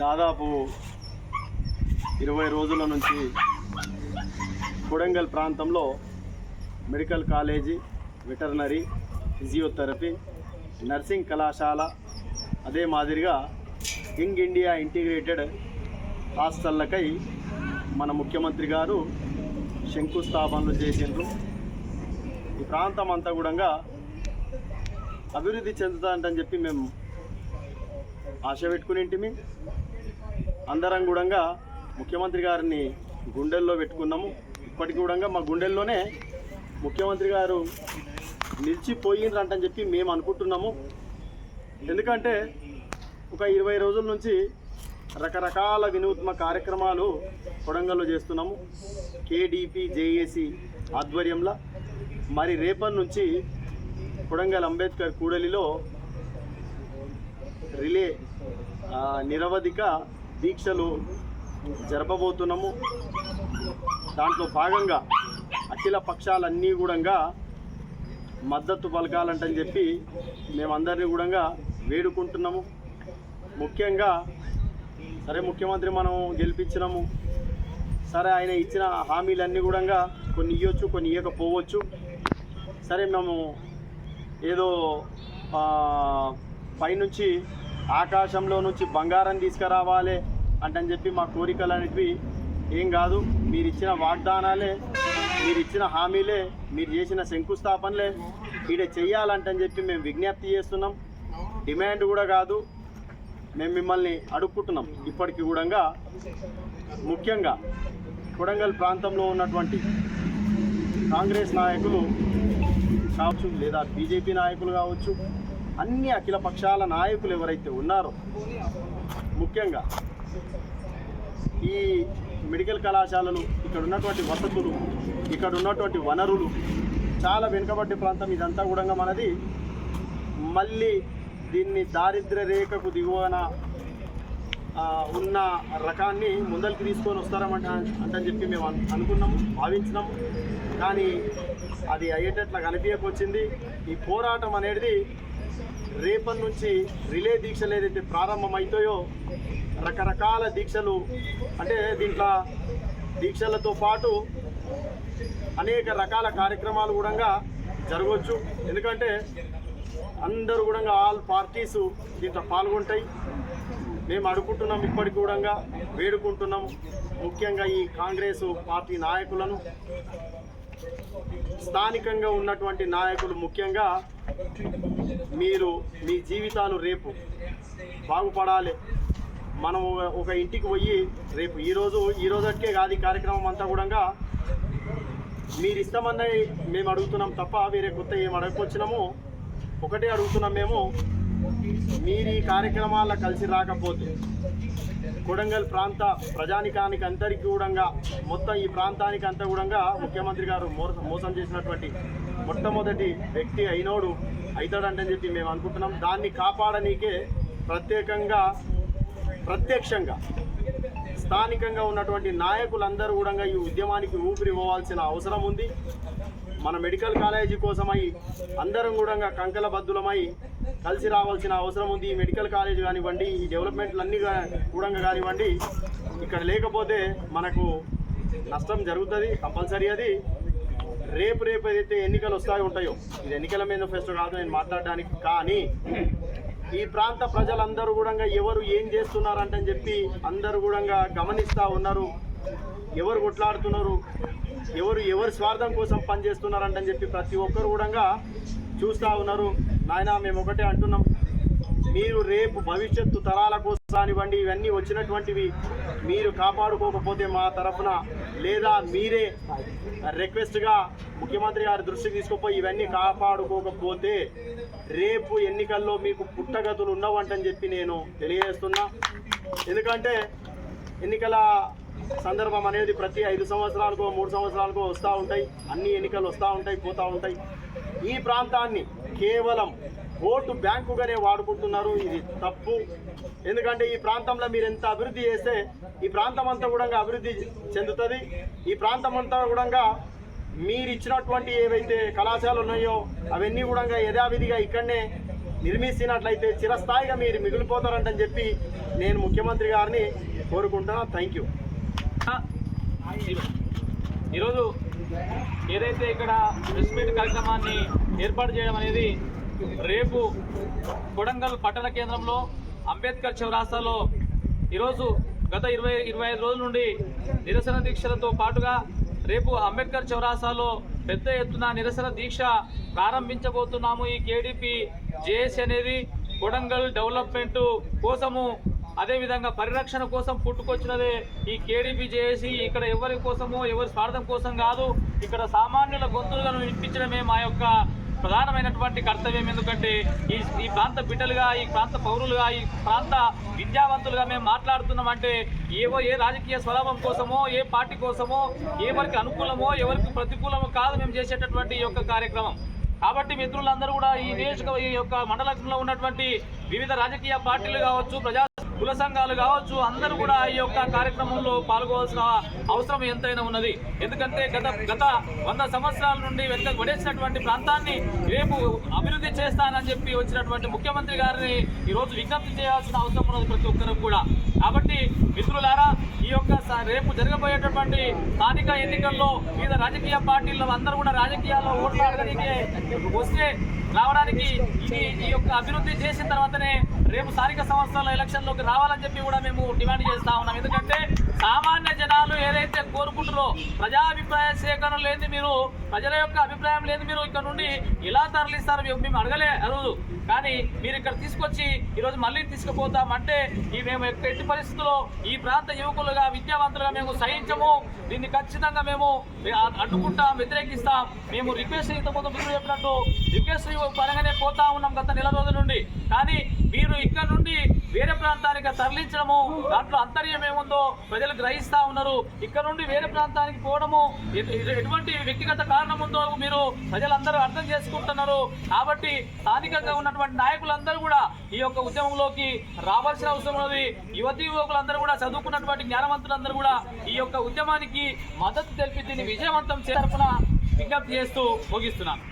దాదాపు ఇరవై రోజుల నుంచి కొడంగల్ ప్రాంతంలో medical college veterinary physiotherapy nursing కళాశాల అదే మాదిరిగా యంగ్ ఇండియా ఇంటిగ్రేటెడ్ హాస్టళ్ళకై మన ముఖ్యమంత్రి గారు శంకుస్థాపనలు చేసిండ్రు. ఈ ప్రాంతం అంతా కూడా అభివృద్ధి చెందుతుందని చెప్పి మేము ఆశ పెట్టుకుని ఇంటిమి అందరం కూడా ముఖ్యమంత్రి గారిని గుండెల్లో పెట్టుకున్నాము. ఇప్పటికి కూడా మా గుండెల్లోనే ముఖ్యమంత్రి గారు నిలిచిపోయినరంటని చెప్పి మేము అనుకుంటున్నాము. ఎందుకంటే ఒక ఇరవై రోజుల నుంచి రకరకాల వినూత్న కార్యక్రమాలు కొడంగల్లో చేస్తున్నాము. కేడిపి జేఏసి ఆధ్వర్యంలో. మరి రేపటి నుంచి కొడంగల్ అంబేద్కర్ కూడలిలో రిలే నిరవధిక దీక్షలు జరపబోతున్నాము. దాంట్లో భాగంగా అఖిల పక్షాలన్నీ కూడా మద్దతు పలకాలంటని చెప్పి మేమందరినీ కూడా వేడుకుంటున్నాము. ముఖ్యంగా సరే ముఖ్యమంత్రి మనం గెలిపించినాము. సరే ఆయన ఇచ్చిన హామీలన్నీ కూడా కొన్ని ఇవ్వచ్చు కొన్ని ఇవ్వకపోవచ్చు సరే మేము ఏదో పైనుంచి ఆకాశంలో నుంచి బంగారం తీసుకురావాలి అంటని చెప్పి మా కోరికలు అనేటివి ఏం కాదు. మీరు ఇచ్చిన వాగ్దానాలే మీరు ఇచ్చిన హామీలే మీరు చేసిన శంకుస్థాపనలే ఈడ చెయ్యాలంటని చెప్పి మేము విజ్ఞప్తి చేస్తున్నాం. డిమాండ్ కూడా కాదు. మేము మిమ్మల్ని అడుక్కుంటున్నాం. ఇప్పటికి కూడా ముఖ్యంగా కొడంగల్ ప్రాంతంలో ఉన్నటువంటి కాంగ్రెస్ నాయకులు కావచ్చు లేదా బీజేపీ నాయకులు కావచ్చు అన్ని అఖిల పక్షాల నాయకులు ఎవరైతే ఉన్నారో ముఖ్యంగా ఈ మెడికల్ కళాశాలలు ఇక్కడ ఉన్నటువంటి వసతులు ఇక్కడ ఉన్నటువంటి వనరులు చాలా వెనుకబడ్డ ప్రాంతం ఇదంతా కూడా మనది. మళ్ళీ దీన్ని దారిద్ర్య రేఖకు దిగువన ఉన్న రకాన్ని ముందరికి తీసుకొని వస్తారమంట అంటని చెప్పి మేము అనుకున్నాము భావించినాము. కానీ అది అయ్యేటట్లా కనిపించకొచ్చింది ఈ పోరాటం అనేది రేపటి నుంచి రిలే దీక్షలు ఏదైతే ప్రారంభమవుతాయో రకరకాల దీక్షలు అంటే దీంట్లో దీక్షలతో పాటు అనేక రకాల కార్యక్రమాలు కూడా జరగవచ్చు. ఎందుకంటే అందరూ కూడా ఆల్ పార్టీస్ దీంట్లో పాల్గొంటాయి. మేము అడుగుతున్నాం ఇప్పటికి కూడా వేడుకుంటున్నాం ముఖ్యంగా ఈ కాంగ్రెస్ పార్టీ నాయకులను. స్థానికంగా ఉన్నటువంటి నాయకులు ముఖ్యంగా మీరు మీ జీవితాలు రేపు బాగుపడాలి. మనం ఒక- ఇంటికి పోయి రేపు ఈరోజు ఈ అట్టే కాదు ఈ కార్యక్రమం అంతా కూడా మీరు ఇష్టమన్నది మేము అడుగుతున్నాం తప్ప వేరే కొత్త ఏం అడగకొచ్చినాము. ఒకటే అడుగుతున్నాం మేము మీరు ఈ కార్యక్రమాల్లో కలిసి రాకపోతే కొడంగల్ ప్రాంత ప్రజానికానికి అంతరికి కూడా మొత్తం ఈ ప్రాంతానికి అంతా కూడా ముఖ్యమంత్రి గారు మోసం చేసినటువంటి మొట్టమొదటి వ్యక్తి అయినోడు అవుతాడంటని చెప్పి మేము అనుకుంటున్నాం. దాన్ని కాపాడనీకే ప్రత్యేకంగా ప్రత్యక్షంగా స్థానికంగా ఉన్నటువంటి నాయకులందరూ కూడా ఈ ఉద్యమానికి ఊపిరి పోవాల్సిన అవసరం ఉంది. మన మెడికల్ కాలేజీ కోసమై అందరం కూడా కంకల బద్దులమై కలిసి రావాల్సిన అవసరం ఉంది. ఈ మెడికల్ కాలేజ్ కానివ్వండి ఈ డెవలప్మెంట్లు అన్నీ కూడా కానివ్వండి ఇక్కడ లేకపోతే మనకు నష్టం జరుగుతుంది కంపల్సరీ అది. రేపు రేపు ఏదైతే ఎన్నికలు వస్తాయి ఉంటాయో ఇది ఎన్నికల మేనిఫెస్టో కాదు నేను మాట్లాడడానికి కానీ ఈ ప్రాంత ప్రజలందరూ కూడా ఎవరు ఏం చేస్తున్నారంటని చెప్పి అందరూ కూడా గమనిస్తూ ఉన్నారు. ఎవరు కొట్లాడుతున్నారు? ఎవరు ఎవరి స్వార్థం కోసం పనిచేస్తున్నారంటని చెప్పి ప్రతి ఒక్కరు కూడా చూస్తూ ఉన్నారు. నాయన మేము ఒకటే అంటున్నాం. మీరు రేపు భవిష్యత్తు తరాల కోసం కానివ్వండి ఇవన్నీ వచ్చినటువంటివి మీరు కాపాడుకోకపోతే మా తరఫున లేదా మీరే రిక్వెస్ట్గా ముఖ్యమంత్రి గారి దృష్టికి తీసుకుపోయి ఇవన్నీ కాపాడుకోకపోతే రేపు ఎన్నికల్లో మీకు పుట్టగతులు ఉండవంటని చెప్పి నేను తెలియజేస్తున్నా. ఎందుకంటే ఎన్నికల సందర్భం అనేది ప్రతి ఐదు సంవత్సరాలకో మూడు సంవత్సరాలకో వస్తూ ఉంటాయి. అన్ని ఎన్నికలు వస్తూ ఉంటాయి పోతూ ఉంటాయి. ఈ ప్రాంతాన్ని కేవలం ఓటు బ్యాంకుగానే వాడుకుంటున్నారు. ఇది తప్పు. ఎందుకంటే ఈ ప్రాంతంలో మీరు ఎంత అభివృద్ధి చేస్తే ఈ ప్రాంతం అంతా కూడా అభివృద్ధి చెందుతుంది. ఈ ప్రాంతం అంతా కూడా మీరు ఇచ్చినటువంటి ఏవైతే కళాశాలలు ఉన్నాయో అవన్నీ కూడా యథావిధిగా ఇక్కడనే నిర్మించినట్లయితే చిరస్థాయిగా మీరు మిగిలిపోతారంటని చెప్పి నేను ముఖ్యమంత్రి గారిని కోరుకుంటున్నా. థ్యాంక్ యూ ఈరోజు ఏదైతే ఇక్కడ ప్రెస్ మీట్ కార్యక్రమాన్ని ఏర్పాటు చేయడం అనేది రేపు కొడంగల్ పట్టణ కేంద్రంలో అంబేద్కర్ చౌరాస్తాలో ఈరోజు గత ఇరవై ఇరవై ఐదు రోజుల నుండి నిరసన దీక్షలతో పాటుగా రేపు అంబేద్కర్ చౌరాస్తాలో పెద్ద ఎత్తున నిరసన దీక్ష ప్రారంభించబోతున్నాము. ఈ కేడీపీ జేఏసీ అనేది కొడంగల్ డెవలప్మెంట్ కోసము అదేవిధంగా పరిరక్షణ కోసం పుట్టుకొచ్చినదే ఈ కేడీపీ చేసి ఇక్కడ ఎవరి కోసమో ఎవరి స్వార్థం కోసం కాదు ఇక్కడ సామాన్యుల గొంతులను వినిపించడమే మా యొక్క ప్రధానమైనటువంటి కర్తవ్యం ఎందుకంటే ఈ ఈ ప్రాంత బిడ్డలుగా ఈ ప్రాంత పౌరులుగా ఈ ప్రాంత విద్యావంతులుగా మేము మాట్లాడుతున్నామంటే ఏవో ఏ రాజకీయ స్వలాభం కోసమో ఏ పార్టీ కోసమో ఎవరికి అనుకూలమో ఎవరికి ప్రతికూలమో కాదు మేము చేసేటటువంటి ఈ యొక్క కార్యక్రమం. కాబట్టి మిత్రులందరూ కూడా ఈ నియోజక ఈ యొక్క మండలంలో ఉన్నటువంటి వివిధ రాజకీయ పార్టీలు కావచ్చు ప్రజా కుల సంఘాలు కావచ్చు అందరూ కూడా ఈ యొక్క కార్యక్రమంలో పాల్గొవాల్సిన అవసరం ఎంతైనా ఉన్నది. ఎందుకంటే గత గత వంద సంవత్సరాల నుండి వెనుక పడేసినటువంటి ప్రాంతాన్ని రేపు అభివృద్ధి చేస్తానని చెప్పి వచ్చినటువంటి ముఖ్యమంత్రి గారిని ఈరోజు విజ్ఞప్తి చేయాల్సిన అవసరం ఉన్నది ప్రతి ఒక్కరికి కూడా. కాబట్టి మిత్రులారా ఈ యొక్క రేపు జరగబోయేటటువంటి స్థానిక ఎన్నికల్లో వివిధ రాజకీయ పార్టీల్లో అందరూ కూడా రాజకీయాల్లో ఓట్లు అడగడానికి వస్తే రావడానికి ఇది ఈ యొక్క అభివృద్ధి చేసిన తర్వాతనే రేపు స్థానిక సంస్థల ఎలక్షన్లోకి రావాలని చెప్పి కూడా మేము డిమాండ్ చేస్తా ఉన్నాం. ఎందుకంటే సామాన్య జనాలు ఏదైతే కోరుకుంటారో ప్రజాభిప్రాయ సేకరణ లేని మీరు ప్రజల యొక్క అభిప్రాయం లేని మీరు ఇక్కడ నుండి ఎలా తరలిస్తారు మేము- అడగలే అరుదు కానీ మీరు ఇక్కడ తీసుకొచ్చి ఈరోజు మళ్ళీ తీసుకుపోతామంటే ఈ మేము యొక్క ఎట్టి పరిస్థితుల్లో ఈ ప్రాంత యువకులుగా విద్యావంతులుగా మేము సహించము. దీన్ని ఖచ్చితంగా మేము అడ్డుకుంటాం వ్యతిరేకిస్తాం. మేము రిక్వెస్ట్ ఇంతకుముందు మీరు చెప్పినట్టు రిక్వెస్ట్ పరంగానే పోతా ఉన్నాం గత నెల రోజుల నుండి. కానీ మీరు ఇక్కడ నుండి వేరే ప్రాంతానికి తరలించడము దాంట్లో అంతర్యం ఏముందో ప్రజలు గ్రహిస్తా ఉన్నారు. ఇక్కడ నుండి వేరే ప్రాంతానికి పోవడము ఎటువంటి వ్యక్తిగత కారణం ఉందో మీరు ప్రజలందరూ అర్థం చేసుకుంటున్నారు. కాబట్టి స్థానికంగా ఉన్నటువంటి నాయకులందరూ కూడా ఈ యొక్క ఉద్యమంలోకి రావాల్సిన అవసరం ఉన్నది. యువతి యువకులందరూ కూడా చదువుకున్నటువంటి జ్ఞానవంతులందరూ కూడా ఈ యొక్క ఉద్యమానికి మద్దతు తెలిపి దీన్ని విజయవంతం చేసిన విజ్ఞప్తి చేస్తూ ముగిస్తున్నాను.